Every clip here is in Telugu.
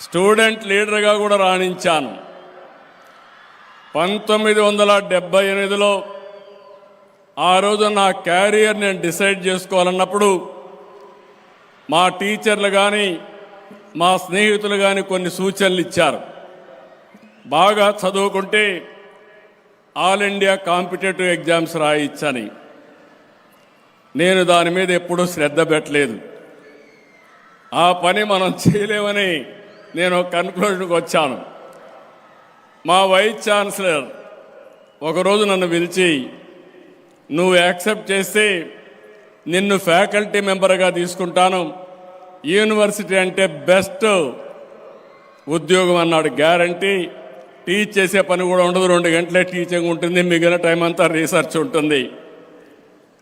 స్టూడెంట్ లీడర్గా కూడా రాణించాను. పంతొమ్మిది వందల డెబ్బై ఎనిమిదిలో ఆ రోజు నా క్యారియర్ నేను డిసైడ్ చేసుకోవాలన్నప్పుడు మా టీచర్లు కానీ మా స్నేహితులు కానీ కొన్ని సూచనలు ఇచ్చారు. బాగా చదువుకుంటే ఆల్ ఇండియా కాంపిటేటివ్ ఎగ్జామ్స్ రాయించని నేను దాని మీద ఎప్పుడూ శ్రద్ధ పెట్టలేదు. ఆ పని మనం చేయలేమని నేను కన్క్లూషన్కి వచ్చాను. మా వైస్ ఛాన్సలర్ ఒకరోజు నన్ను పిలిచి నువ్వు యాక్సెప్ట్ చేస్తే నిన్ను ఫ్యాకల్టీ మెంబర్గా తీసుకుంటాను. యూనివర్సిటీ అంటే బెస్ట్ ఉద్యోగం అన్నాడు. గ్యారంటీ టీచ్ చేసే పని కూడా ఉండదు. రెండు గంటలే టీచింగ్ ఉంటుంది. మిగిలిన టైం అంతా రీసెర్చ్ ఉంటుంది.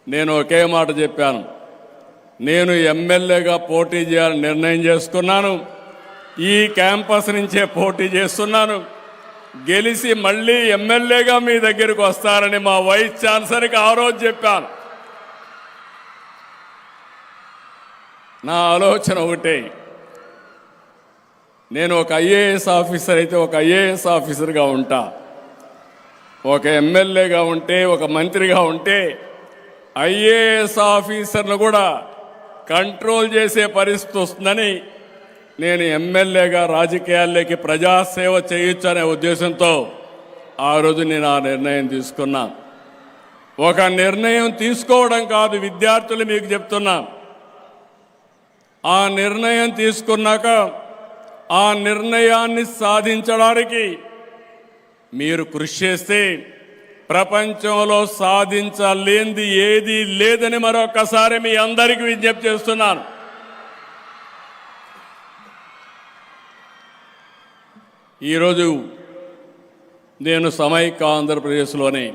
నేను ఒకే మాట చెప్పాను. నేను ఎమ్మెల్యేగా పోటీ చేయాలని నిర్ణయం చేసుకున్నాను. ఈ క్యాంపస్ నుంచే పోటీ చేస్తున్నాను. గెలిచి మళ్ళీ ఎమ్మెల్యేగా మీ దగ్గరికి వస్తారని మా వైస్ ఛాన్సలర్కి ఆ రోజు చెప్పాను. నా ఆలోచన ఒకటే. నేను ఒక ఐఏఎస్ ఆఫీసర్ అయితే ఒక ఐఏఎస్ ఆఫీసర్గా ఉంటా. ఒక ఎమ్మెల్యేగా ఉంటే ఒక మంత్రిగా ఉంటే ఐఏఎస్ ఆఫీసర్ను కూడా కంట్రోల్ చేసే పరిస్థితి వస్తుందని నేను ఎమ్మెల్యేగా రాజకీయాల్లోకి ప్రజాసేవ చేయొచ్చు అనే ఉద్దేశంతో ఆ రోజు నేను ఆ నిర్ణయం తీసుకున్నా. ఒక నిర్ణయం తీసుకోవడం కాదు విద్యార్థులు మీకు చెప్తున్నా. ఆ నిర్ణయం తీసుకున్నాక ఆ నిర్ణయాన్ని సాధించడానికి మీరు కృషి చేస్తే ప్రపంచంలో సాధించలేంది ఏది లేదని మరొకసారి మీ అందరికీ విజ్ఞప్తి చేస్తున్నాను. ఈరోజు నేను సమైక్య ఆంధ్రప్రదేశ్లోని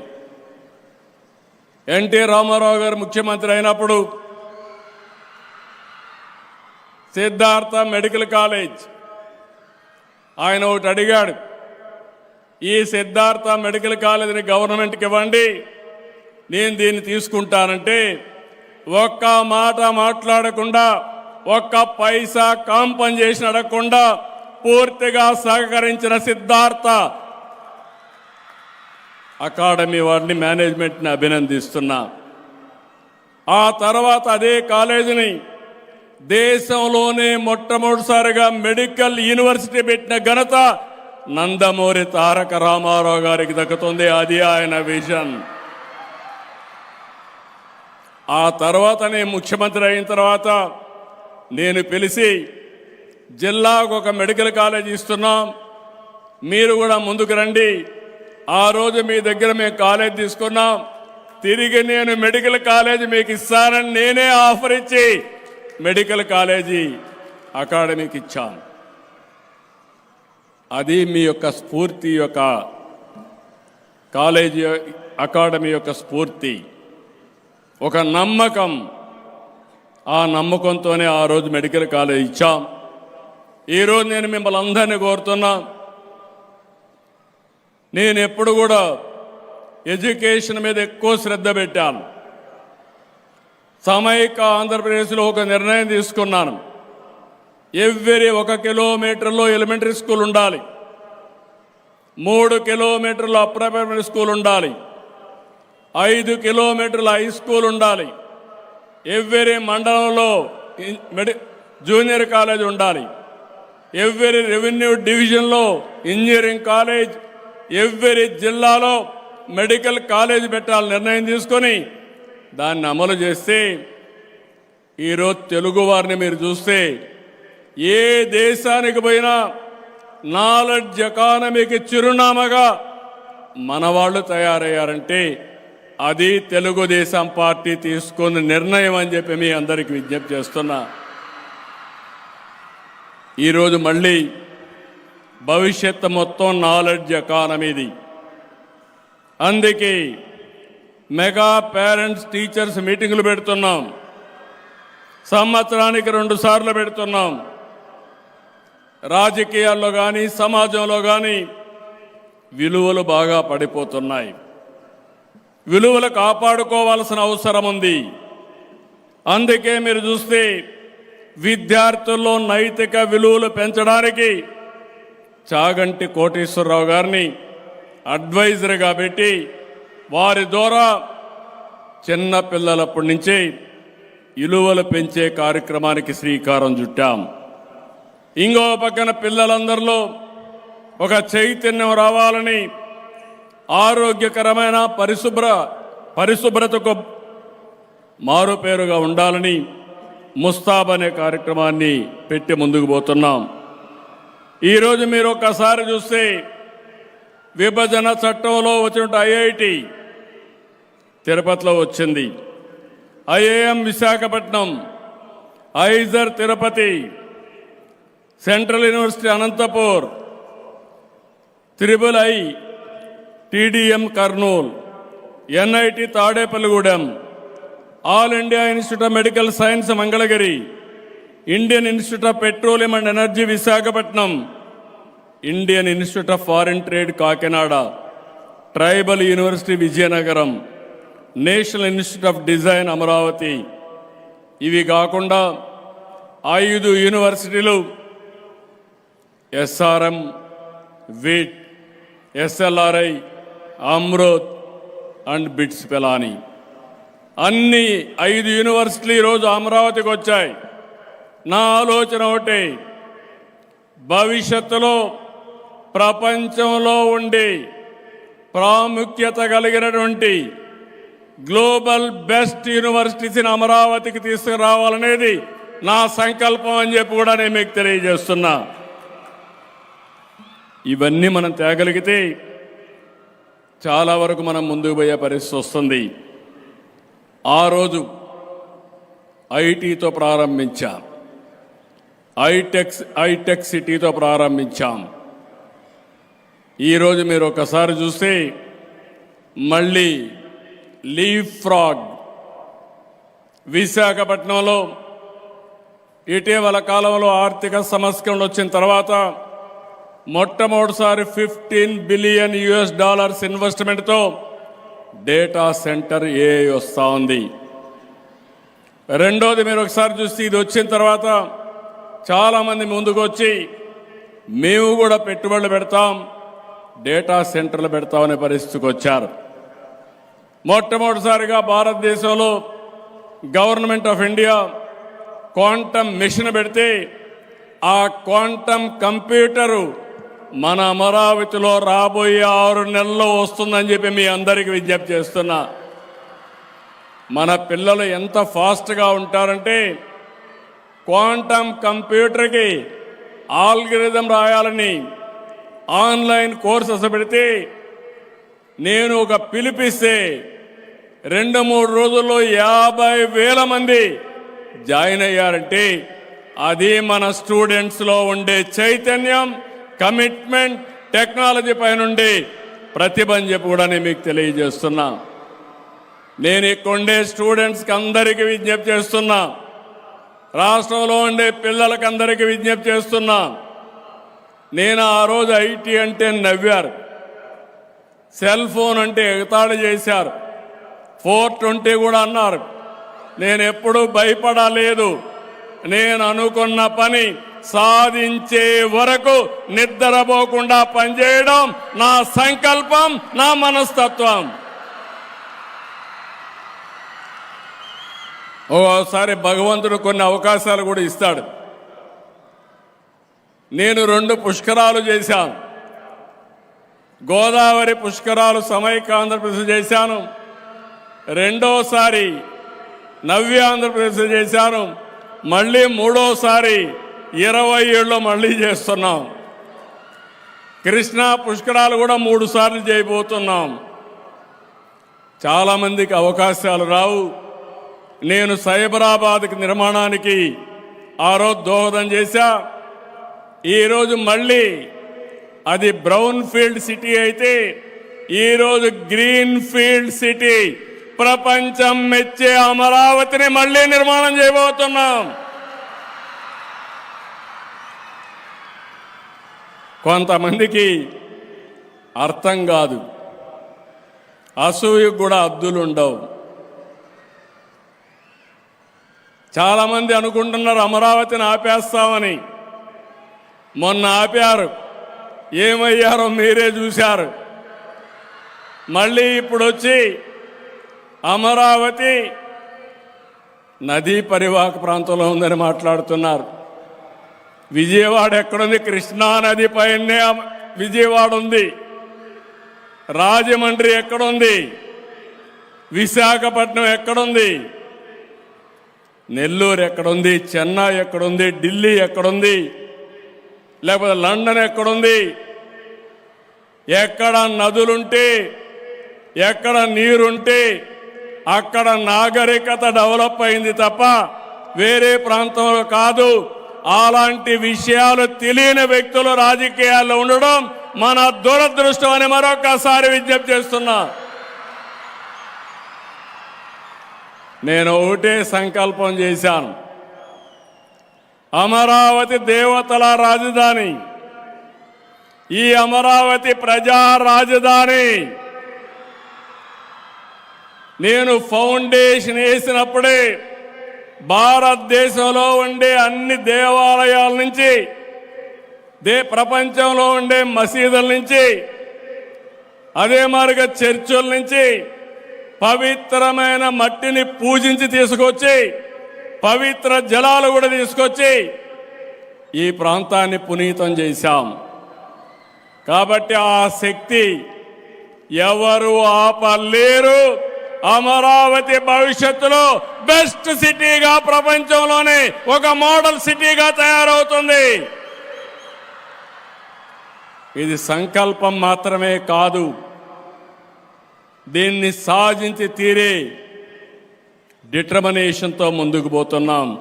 ఎన్టీ రామారావు గారు ముఖ్యమంత్రి అయినప్పుడు సిద్ధార్థ మెడికల్ కాలేజ్ ఆయన ఒకటి అడిగాడు ఈ సిద్ధార్థ మెడికల్ కాలేజీని గవర్నమెంట్కి ఇవ్వండి నేను దీన్ని తీసుకుంటానంటే ఒక్క మాట మాట్లాడకుండా ఒక్క పైసా చేసి అడగకుండా పూర్తిగా సహకరించిన సిద్ధార్థ అకాడమీ వారిని మేనేజ్మెంట్ని అభినందిస్తున్నా. ఆ తర్వాత అదే కాలేజీని దేశంలోనే మొట్టమొదటిసారిగా మెడికల్ యూనివర్సిటీ పెట్టిన ఘనత నందమూరి తారక రామారావు గారికి దక్కుతుంది. అది ఆయన విజన్. ఆ తర్వాత నేను ముఖ్యమంత్రి అయిన తర్వాత నేను పిలిచి జిల్లాకు ఒక మెడికల్ కాలేజ్ ఇస్తున్నాం. మీరు కూడా ముందుకు రండి. ఆ రోజు మీ దగ్గర మేము కాలేజ్ తీసుకున్నాం. తిరిగి నేను మెడికల్ కాలేజ్ మీకు ఇస్తానని నేనే ఆఫర్ ఇచ్చి మెడికల్ కాలేజీ అకాడమీకి ఇచ్చాను. అది మీ యొక్క స్ఫూర్తి యొక్క కాలేజీ అకాడమీ యొక్క స్ఫూర్తి. ఒక నమ్మకం. ఆ నమ్మకంతోనే ఆ రోజు మెడికల్ కాలేజ్ ఇచ్చాం. ఈరోజు నేను మిమ్మల్ని అందరినీ కోరుతున్నా. నేను ఎప్పుడు కూడా ఎడ్యుకేషన్ మీద ఎక్కువ శ్రద్ధ పెట్టాను. సమైక ఆంధ్రప్రదేశ్లో ఒక నిర్ణయం తీసుకున్నాను. ఎవ్రీ ఒక కిలోమీటర్లో ఎలిమెంటరీ స్కూల్ ఉండాలి. మూడు కిలోమీటర్లు అప్పర్ ప్రైమరీ స్కూల్ ఉండాలి. ఐదు కిలోమీటర్ల హై స్కూల్ ఉండాలి. ఎవ్రీ మండలంలో మెడి జూనియర్ కాలేజ్ ఉండాలి. ఎవ్రీ రెవెన్యూ డివిజన్లో ఇంజనీరింగ్ కాలేజ్ ఎవ్రీ జిల్లాలో మెడికల్ కాలేజ్ పెట్టాలని నిర్ణయం తీసుకొని దాన్ని అమలు చేస్తే ఈరోజు తెలుగు వారిని మీరు చూస్తే ఏ దేశానికి పోయినా నాలెడ్జ్ ఎకానమీకి చిరునామాగా మన వాళ్ళు తయారయ్యారంటే అది తెలుగుదేశం పార్టీ తీసుకున్న నిర్ణయం అని చెప్పి మీ అందరికి విజ్ఞప్తి చేస్తున్నా. ఈరోజు మళ్ళీ భవిష్యత్తు మొత్తం నాలెడ్జ్ ఎకానమీది అందుకే మెగా పేరెంట్స్ టీచర్స్ మీటింగులు పెడుతున్నాం. సంవత్సరానికి రెండు సార్లు పెడుతున్నాం. రాజకీయాల్లో కానీ సమాజంలో కానీ విలువలు బాగా పడిపోతున్నాయి. విలువలు కాపాడుకోవాల్సిన అవసరం ఉంది. అందుకే మీరు చూస్తే విద్యార్థుల్లో నైతిక విలువలు పెంచడానికి చాగంటి కోటేశ్వరరావు గారిని అడ్వైజర్గా పెట్టి వారి ద్వారా చిన్న పిల్లలప్పటి ఇలువలు పెంచే కార్యక్రమానికి శ్రీకారం చుట్టాం. ఇంకో పక్కన పిల్లలందరిలో ఒక చైతన్యం రావాలని ఆరోగ్యకరమైన పరిశుభ్ర పరిశుభ్రతకు మారుపేరుగా ఉండాలని ముస్తాబ్ అనే కార్యక్రమాన్ని పెట్టి ముందుకు పోతున్నాం. ఈరోజు మీరు ఒకసారి చూస్తే విభజన చట్టంలో వచ్చిన ఐఐటి తిరుపతిలో వచ్చింది. IIM Visakhapatnam IISER Tirupati central university Anantapur triple I TDM Kurnool NIT Tadepalligudem all India institute of medical science Mangalagiri Indian institute of petroleum and energy Visakhapatnam Indian institute of foreign trade Kakinada tribal university Vizianagaram national institute of design Amaravati. ఇవి కాకుండా ఐదు యూనివర్సిటీలు SRM VIT SLRI Amrita and BITS Pilani అన్ని ఐదు యూనివర్సిటీలు ఈరోజు అమరావతికి వచ్చాయి. నా ఆలోచన ఒకటి భవిష్యత్తులో ప్రపంచంలో ఉండి ప్రాముఖ్యత కలిగినటువంటి గ్లోబల్ బెస్ట్ యూనివర్సిటీస్ని అమరావతికి తీసుకురావాలనేది నా సంకల్పం అని చెప్పి కూడా నేను మీకు తెలియజేస్తున్నా. ఇవన్నీ మనం తేగలిగితే చాలా వరకు మనం ముందుకు పోయే పరిస్థితి వస్తుంది. ఆ రోజు ఐటీతో ప్రారంభించాం. ఐటెక్స్ ఐటెక్ సిటీతో ప్రారంభించాం. ఈరోజు మీరు ఒకసారి చూస్తే మళ్ళీ లీవ్ ఫ్రాగ్ విశాఖపట్నంలో ఇటీవల కాలంలో ఆర్థిక సంస్కరణలు వచ్చిన తర్వాత మొట్టమొదటిసారి ఫిఫ్టీన్ బిలియన్ యుఎస్ డాలర్స్ ఇన్వెస్ట్మెంట్తో డేటా సెంటర్ ఏ వస్తూ ఉంది రెండోది మీరు ఒకసారి చూస్తే ఇది వచ్చిన తర్వాత చాలామంది ముందుకు వచ్చి మేము కూడా పెట్టుబడులు పెడతాం డేటా సెంటర్లు పెడతామనే పరిస్థితికి వచ్చారు. మొట్టమొదటిసారిగా భారతదేశంలో government of India quantum mission పెడితే ఆ క్వాంటమ్ కంప్యూటరు మన అమరావతిలో రాబోయే ఆరు నెలల్లో వస్తుందని చెప్పి మీ అందరికీ విజ్ఞప్తి చేస్తున్నా. మన పిల్లలు ఎంత ఫాస్ట్గా ఉంటారంటే క్వాంటమ్ కంప్యూటర్కి ఆల్గరిథం రాయాలని ఆన్లైన్ కోర్సెస్ పెడితే నేను ఒక పిలిపిస్తే రెండు మూడు రోజుల్లో యాభై వేల మంది జాయిన్ అయ్యారంటే అది మన స్టూడెంట్స్లో ఉండే చైతన్యం కమిట్మెంట్ టెక్నాలజీ పైనుండి ప్రతిభ అని చెప్పి కూడా నేను మీకు తెలియజేస్తున్నా. నేను ఇక్కడ స్టూడెంట్స్కి అందరికీ విజ్ఞప్తి చేస్తున్నా. రాష్ట్రంలో ఉండే పిల్లలకి అందరికీ విజ్ఞప్తి చేస్తున్నా. నేను ఆ రోజు ఐటీ అంటే నవ్వారు. సెల్ ఫోన్ అంటే ఎగతాళి చేశారు. ఫోర్ ట్వంటీ కూడా అన్నారు. నేను ఎప్పుడూ భయపడలేదు. నేను అనుకున్న పని సాధించే వరకు నిద్రపోకుండా పనిచేయడం నా సంకల్పం నా మనస్తత్వం. ఓసారి భగవంతుడు కొన్ని అవకాశాలు కూడా ఇస్తాడు. నేను రెండు పుష్కరాలు చేశాను. గోదావరి పుష్కరాలు సమైక్య ఆంధ్రప్రదేశ్ చేశాను. రెండోసారి నవ్య ఆంధ్రప్రదేశ్ చేశాను. మళ్ళీ మూడోసారి ఇరవై ఏళ్ళు మళ్ళీ చేస్తున్నాం. కృష్ణా పుష్కరాలు కూడా మూడు సార్లు చేయబోతున్నాం. చాలామందికి అవకాశాలు రావు. నేను సైబరాబాద్కి నిర్మాణానికి ఆ రోజు దోహదం చేశా. ఈరోజు మళ్ళీ అది బ్రౌన్ ఫీల్డ్ సిటీ అయితే ఈరోజు గ్రీన్ ఫీల్డ్ సిటీ. ప్రపంచం మెచ్చే అమరావతిని మళ్ళీ నిర్మాణం చేయబోతున్నాం. కొంతమందికి అర్థం కాదు. అసూయకు కూడా అద్దులు ఉండవు. చాలామంది అనుకుంటున్నారు అమరావతిని ఆపేస్తామని. మొన్న ఆపారు. ఏమయ్యారో మీరే చూశారు. మళ్ళీ ఇప్పుడు వచ్చి అమరావతి నదీ పరివాహక ప్రాంతంలో ఉందని మాట్లాడుతున్నారు. విజయవాడ ఎక్కడుంది? కృష్ణా నది పైనే విజయవాడ ఉంది. రాజమండ్రి ఎక్కడుంది? విశాఖపట్నం ఎక్కడుంది? నెల్లూరు ఎక్కడుంది? చెన్నై ఎక్కడుంది? ఢిల్లీ ఎక్కడుంది? లేకపోతే లండన్ ఎక్కడుంది? ఎక్కడ నదులుంటే ఎక్కడ నీరుంటే అక్కడ నాగరికత డెవలప్ అయింది తప్ప వేరే ప్రాంతంలో కాదు. అలాంటి విషయాలు తెలియని వ్యక్తులు రాజకీయాల్లో ఉండడం మన దురదృష్టం అని మరొకసారి విజ్ఞప్తి చేస్తున్నా. నేను ఒకటే సంకల్పం చేశాను. అమరావతి దేవతల రాజధాని. ఈ అమరావతి ప్రజా రాజధాని. నేను ఫౌండేషన్ వేసినప్పుడే భారతదేశంలో ఉండే అన్ని దేవాలయాల నుంచి దే ప్రపంచంలో ఉండే మసీదుల నుంచి అదే మాదిరిగా చర్చుల నుంచి పవిత్రమైన మట్టిని పూజించి తీసుకొచ్చి పవిత్ర జలాలు కూడా తీసుకొచ్చి ఈ ప్రాంతాన్ని పునీతం చేశాం. కాబట్టి ఆ శక్తి ఎవరు ఆపలేరు. అమరావతి భవిష్యత్తులో బెస్ట్ సిటీగా ప్రపంచంలోనే ఒక మోడల్ సిటీగా తయారవుతుంది. ఇది సంకల్పం మాత్రమే కాదు. దీన్ని సాధించి తీరే డిటర్మినేషన్తో ముందుకు పోతున్నాం.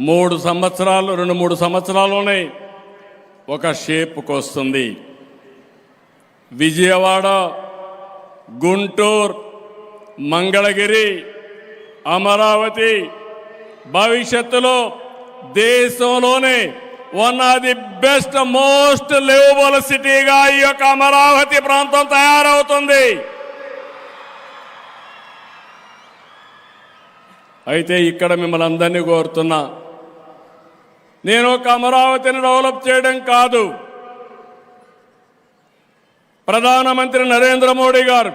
మూడు సంవత్సరాలు రెండు మూడు సంవత్సరాల్లోనే ఒక షేప్కి వస్తుంది విజయవాడ గుంటూరు మంగళగిరి అమరావతి భవిష్యత్తులో దేశంలోనే one of the best most livable సిటీగా ఈ యొక్క అమరావతి ప్రాంతం తయారవుతుంది. అయితే ఇక్కడ మిమ్మల్ని అందరినీ కోరుతున్నా నేను ఒక అమరావతిని డెవలప్ చేయడం కాదు. ప్రధానమంత్రి నరేంద్ర మోడీ గారు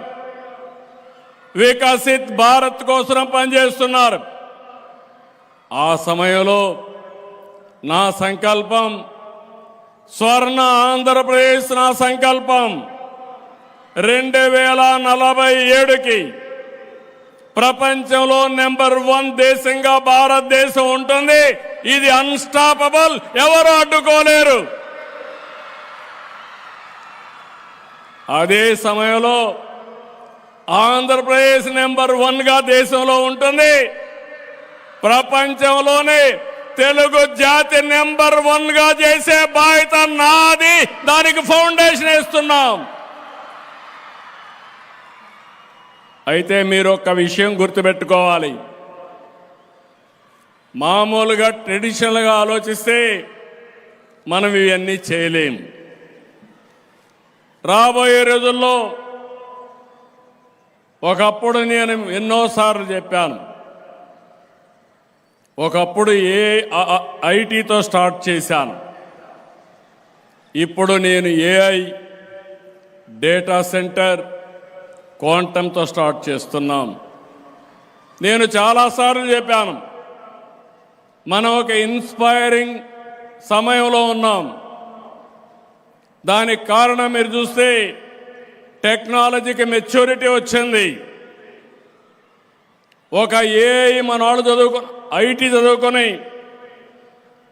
వికసిత్ భారత్ కోసం పనిచేస్తున్నారు. ఆ సమయంలో నా సంకల్పం స్వర్ణ ఆంధ్రప్రదేశ్ నా సంకల్పం. రెండు వేల నలభై ఏడుకి ప్రపంచంలో నెంబర్ వన్ దేశంగా భారతదేశం ఉంటుంది. ఇది అన్స్టాపబుల్ ఎవరు అడ్డుకోలేరు. అదే సమయంలో ఆంధ్రప్రదేశ్ నెంబర్ వన్గా దేశంలో ఉంటుంది. ప్రపంచంలోనే తెలుగు జాతి నెంబర్ వన్గా చేసే బాధ్యత నాది. దానికి ఫౌండేషన్ వేస్తున్నాం. అయితే మీరు ఒక విషయం గుర్తుపెట్టుకోవాలి. మామూలుగా ట్రెడిషనల్గా ఆలోచిస్తే మనం ఇవన్నీ చేయలేం. రాబోయే రోజుల్లో ఒకప్పుడు నేను ఎన్నోసార్లు చెప్పాను. ఒకప్పుడు ఏ ఐటీతో స్టార్ట్ చేశాను. ఇప్పుడు నేను ఏఐ డేటా సెంటర్ క్వాంటంతో స్టార్ట్ చేస్తున్నాం. నేను చాలాసార్లు చెప్పాను. మనం ఒక ఇన్స్పైరింగ్ సమయంలో ఉన్నాం. దానికి కారణం మీరు చూస్తే టెక్నాలజీకి మెచ్యూరిటీ వచ్చింది. ఒక ఏఐ మన వాళ్ళు చదువుకు ఐటీ చదువుకొని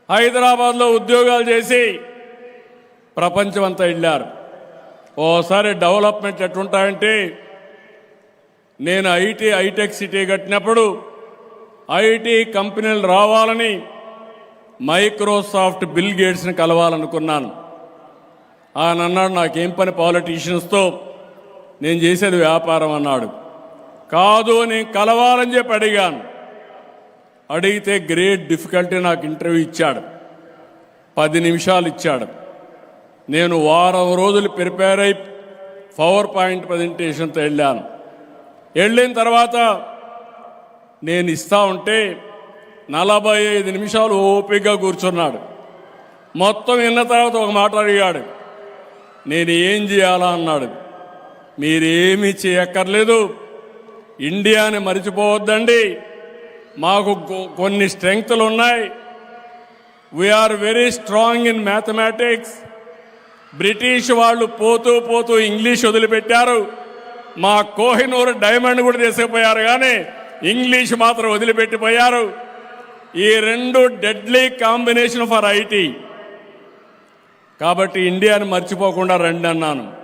హైదరాబాద్లో ఉద్యోగాలు చేసి ప్రపంచం అంతా వెళ్ళారు. ఓసారి డెవలప్మెంట్ ఎట్లుంటాయంటే నేను ఐటీ హైటెక్ సిటీ కట్టినప్పుడు ఐటీ కంపెనీలు రావాలని మైక్రోసాఫ్ట్ బిల్ గేట్స్ని కలవాలనుకున్నాను. ఆయన అన్నాడు నాకేం పని పాలిటీషియన్స్తో నేను చేసేది వ్యాపారం అన్నాడు. కాదు నేను కలవాలని చెప్పి అడిగాను. అడిగితే గ్రేట్ డిఫికల్టీ నాకు ఇంటర్వ్యూ ఇచ్చాడు. పది నిమిషాలు ఇచ్చాడు. నేను వారం రోజులు ప్రిపేర్ అయి పవర్ పాయింట్ ప్రజెంటేషన్తో వెళ్ళాను. వెళ్ళిన తర్వాత నేను ఇస్తా ఉంటే నలభై ఐదు నిమిషాలు ఓపికగా కూర్చున్నాడు. మొత్తం విన్న తర్వాత ఒక మాట అడిగాడు. నేను ఏం చేయాలా అన్నాడు. మీరేమీ చేయక్కర్లేదు. ఇండియాని మర్చిపోవద్దండి. మాకు కొన్ని స్ట్రెంగ్త్లు ఉన్నాయి we are very strong in mathematics British వాళ్ళు పోతూ పోతూ ఇంగ్లీష్ వదిలిపెట్టారు. మా కోహినూరు డైమండ్ కూడా తీసుకుపోయారు కానీ ఇంగ్లీష్ మాత్రం వదిలిపెట్టిపోయారు. ఈ రెండు డెడ్లీ కాంబినేషన్ ఫర్ ఐటీ. కాబట్టి ఇండియాని మర్చిపోకుండా రండి అన్నాను.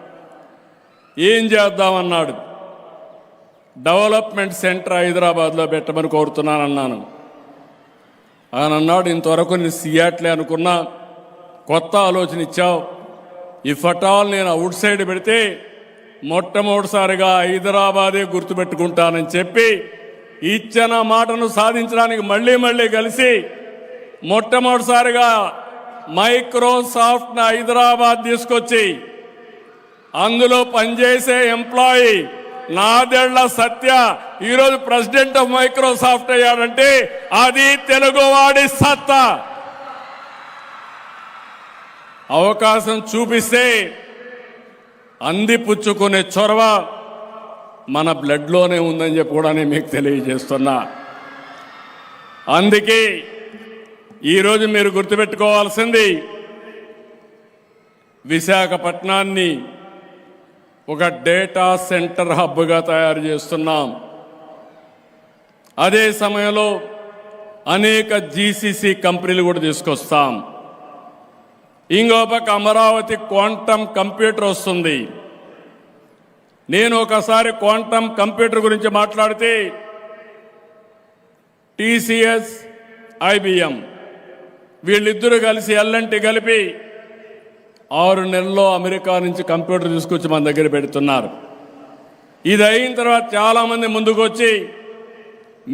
ఏం చేద్దామన్నాడు? డెవలప్మెంట్ సెంటర్ హైదరాబాద్లో పెట్టమని కోరుతున్నానన్నాను. ఆయన అన్నాడు ఇంతవరకు నేను సియాట్లే అనుకున్నా. కొత్త ఆలోచన ఇచ్చావు. ఇఫ్ అట్ ఆల్ నేను అవుట్ సైడ్ పెడితే మొట్టమొదటిసారిగా హైదరాబాదే గుర్తుపెట్టుకుంటానని చెప్పి ఇచ్చిన మాటను సాధించడానికి మళ్ళీ మళ్ళీ కలిసి మొట్టమొదటిసారిగా మైక్రోసాఫ్ట్ హైదరాబాద్ తీసుకొచ్చి అందులో పనిచేసే ఎంప్లాయీ నాదెళ్ళ సత్య ఈరోజు ప్రెసిడెంట్ ఆఫ్ మైక్రోసాఫ్ట్ అయ్యాడంటే అది తెలుగువాడి సత్తా. అవకాశం చూపిస్తే అందిపుచ్చుకునే చొరవ మన బ్లడ్లోనే ఉందని చెప్పి కూడా నేను మీకు తెలియజేస్తున్నా. అందుకే ఈరోజు మీరు గుర్తుపెట్టుకోవాల్సింది విశాఖపట్నాన్ని ఒక డేటా సెంటర్ హబ్గా తయారు చేస్తున్నాం. అదే సమయంలో అనేక జీసీసీ కంపెనీలు కూడా తీసుకొస్తాం. ఇంకో పక్క అమరావతి క్వాంటమ్ కంప్యూటర్ వస్తుంది. నేను ఒకసారి క్వాంటమ్ కంప్యూటర్ గురించి మాట్లాడితే టీసీఎస్ ఐబిఎం వీళ్ళిద్దరూ కలిసి ఎల్ఎన్టీ కలిపి ఆరు నెలల్లో అమెరికా నుంచి కంప్యూటర్ తీసుకొచ్చి మన దగ్గర పెడుతున్నారు. ఇది అయిన తర్వాత చాలామంది ముందుకు వచ్చి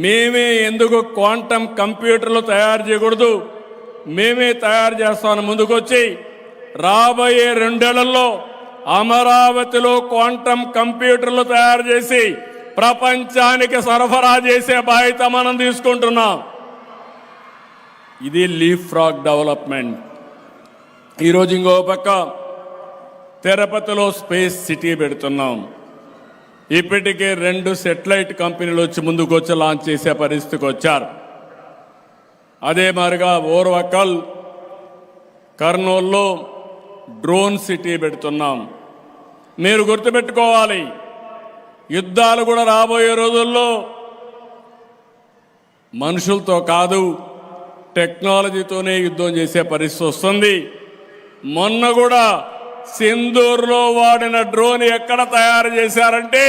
మేమే ఎందుకు క్వాంటమ్ కంప్యూటర్లు తయారు చేయకూడదు మేమే తయారు చేస్తామని ముందుకొచ్చి రాబోయే రెండేళ్ళలో అమరావతిలో క్వాంటమ్ కంప్యూటర్లు తయారు చేసి ప్రపంచానికి సరఫరా చేసే బాధ్యత మనం తీసుకుంటున్నాం. ఇది లీఫ్ ఫ్రాక్ డెవలప్మెంట్. ఈరోజు ఇంకో పక్క తిరుపతిలో స్పేస్ సిటీ పెడుతున్నాం. ఇప్పటికే రెండు సెటిలైట్ కంపెనీలు వచ్చి ముందుకు వచ్చి లాంచ్ చేసే పరిస్థితికి వచ్చారు. అదే మాదిరిగా ఓర్వకల్ కర్నూల్లో డ్రోన్ సిటీ పెడుతున్నాం. మీరు గుర్తుపెట్టుకోవాలి యుద్ధాలు కూడా రాబోయే రోజుల్లో మనుషులతో కాదు టెక్నాలజీతోనే యుద్ధం చేసే పరిస్థితి వస్తుంది. మొన్న కూడా సింధూర్లో వాడిన డ్రోన్ ఎక్కడ తయారు చేశారంటే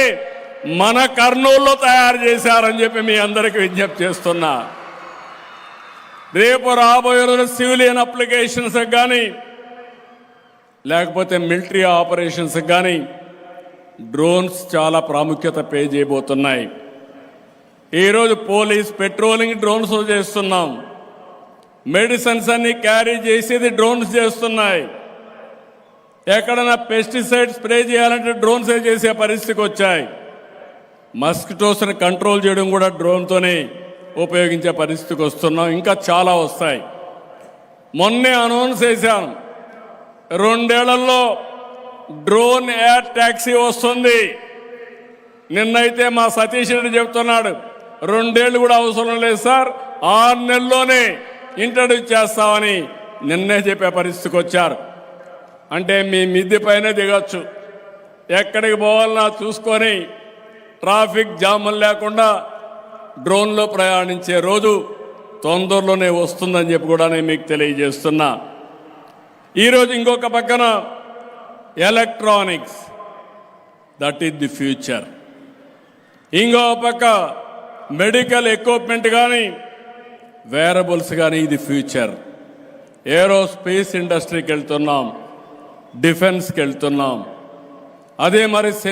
మన కర్నూలులో తయారు చేశారని చెప్పి మీ అందరికీ విజ్ఞప్తి చేస్తున్నా. రేపు రాబోయే రోజు సివిలియన్ అప్లికేషన్స్ కానీ లేకపోతే మిలిటరీ ఆపరేషన్స్ కానీ డ్రోన్స్ చాలా ప్రాముఖ్యత పే చేయబోతున్నాయి. ఈరోజు పోలీస్ పెట్రోలింగ్ డ్రోన్స్ చేస్తున్నాం. మెడిసిన్స్ అన్ని క్యారీ చేసేది డ్రోన్స్ చేస్తున్నాయి. ఎక్కడైనా పెస్టిసైడ్ స్ప్రే చేయాలంటే డ్రోన్సే చేసే పరిస్థితికి వచ్చాయి. మస్కిటోస్ని కంట్రోల్ చేయడం కూడా డ్రోన్తోనే ఉపయోగించే పరిస్థితికి వస్తున్నాం. ఇంకా చాలా వస్తాయి. మొన్నే అనౌన్స్ చేశాను. రెండేళ్ళలో డ్రోన్ ఎయిర్ ట్యాక్సీ వస్తుంది. నిన్నైతే మా సతీష్ రెడ్డి చెప్తున్నాడు రెండేళ్ళు కూడా అవసరం లేదు సార్ ఆరు నెలల్లోనే ఇంట్రడ్యూస్ చేస్తామని నిన్నే చెప్పే పరిస్థితికి వచ్చారు. అంటే మీ మిద్ది పైన దిగొచ్చు. ఎక్కడికి పోవాలన్నా చూసుకొని ట్రాఫిక్ జాములు లేకుండా డ్రోన్లో ప్రయాణించే రోజు తొందరలోనే వస్తుందని చెప్పి కూడా నేను మీకు తెలియజేస్తున్నా. ఈరోజు ఇంకొక పక్కన electronics. That is the future ఇంకో పక్క మెడికల్ ఎక్విప్మెంట్ కానీ వేరబుల్స్ కానీ ఇది ఫ్యూచర్ ఏరోస్పేస్ ఇండస్ట్రీకి వెళ్తున్నాం. డిఫెన్స్కి వెళ్తున్నాం. అదే మరి